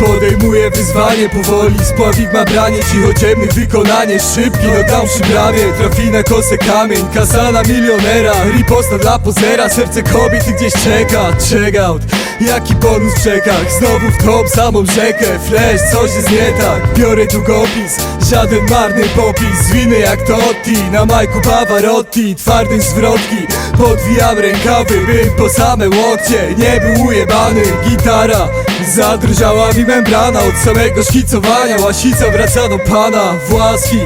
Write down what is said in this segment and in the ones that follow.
Przyjmuję wyzwanie powoli Spławik ma branie, cicho ciemnych wykonanie Szybki knockdown przy bramie Trafi na kosę kamień Kasa na milionera Riposta dla pozera Serce kobiety gdzieś czeka Check out Jaki bonus w czekach Znowu w top samą rzekę Flash, coś jest nie tak Biorę długopis Żaden marny popis Zwinę jak Totti Na majku Pavarotti Twardym zwrotki Podwijam rękawy Był po same łokcie Nie był ujebany Gitara Zadrżała mi membrana Od samego szkicowania. Łasica wraca do pana Właski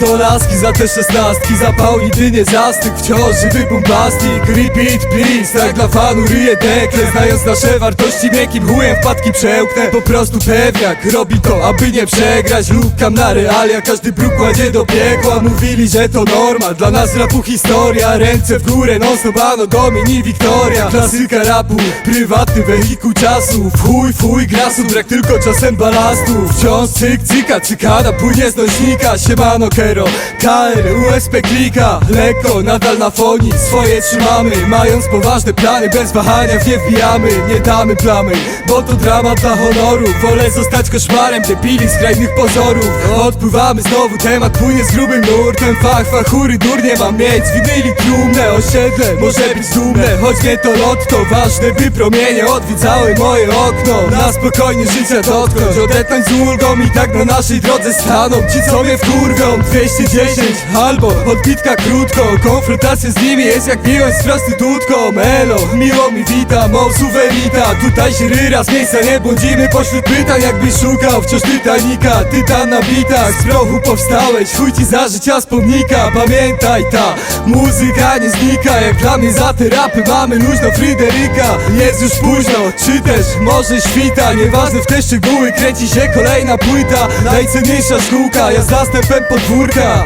do laski. Za te szesnastki Zapał jedynie zastyk Wciąż żywy bombastik. Repeat please. Tak dla fanu ryje dekle. Znając nasze wartości Miękkim chujem wpadki przełknę. Po prostu pewniak Robi to aby nie przegrać. Lukam na realia. Każdy bruk kładzie do piekła. Mówili, że to norma Dla nas rapu historia. Ręce w górę non stop ano domini Wiktoria. Klasyka rapu. Prywatny wehikuł czasu. Chuj, fuj, grasu. Brak tylko czasem balastu Wciąż cyk, cyka, cykada Płynie z nośnika? Siemano kero KR, USP klika. Lekko, nadal na foni Swoje trzymamy. Mając poważne plany Bez wahania w nie wbijamy. Nie damy plamy Bo to dramat dla honoru. Wolę zostać koszmarem Debili skrajnych pozorów. Odpływamy znowu Temat płynie z grubym nurtem. Fach, fachury, durnie mam mieć Winyli trumne Osiedle może być dumne. Choć nie to lotto Ważne by promienie odwiedzały moje okno. Na spokojnie życia dotknąć Odetnąć z ulgą i tak na naszej drodze staną. Ci co mnie wkurwią 210 albo odbitka krótko. Konfrontacja z nimi jest jak miłość z prostytutką. Elo, miło mi witam, o suwerita. Tutaj się ryra, z miejsca nie błądzimy. Pośród pytań jakbyś szukał wciąż Titanica. Tytan na bitach, z prochu powstałeś. Chuj ci za życia z pomnika Pamiętaj ta muzyka nie znika. Jak dla mnie za te rapy mamy luźno Fryderyka. Jest już późno, czy też może świta? Nieważne w te szczegóły, kręci się kolejna płyta. Najcenniejsza szkółka, ja z zastępem podwórka.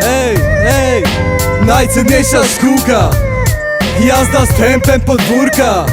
Ej, ej, najcenniejsza szkółka. Jazda z tempem podwórka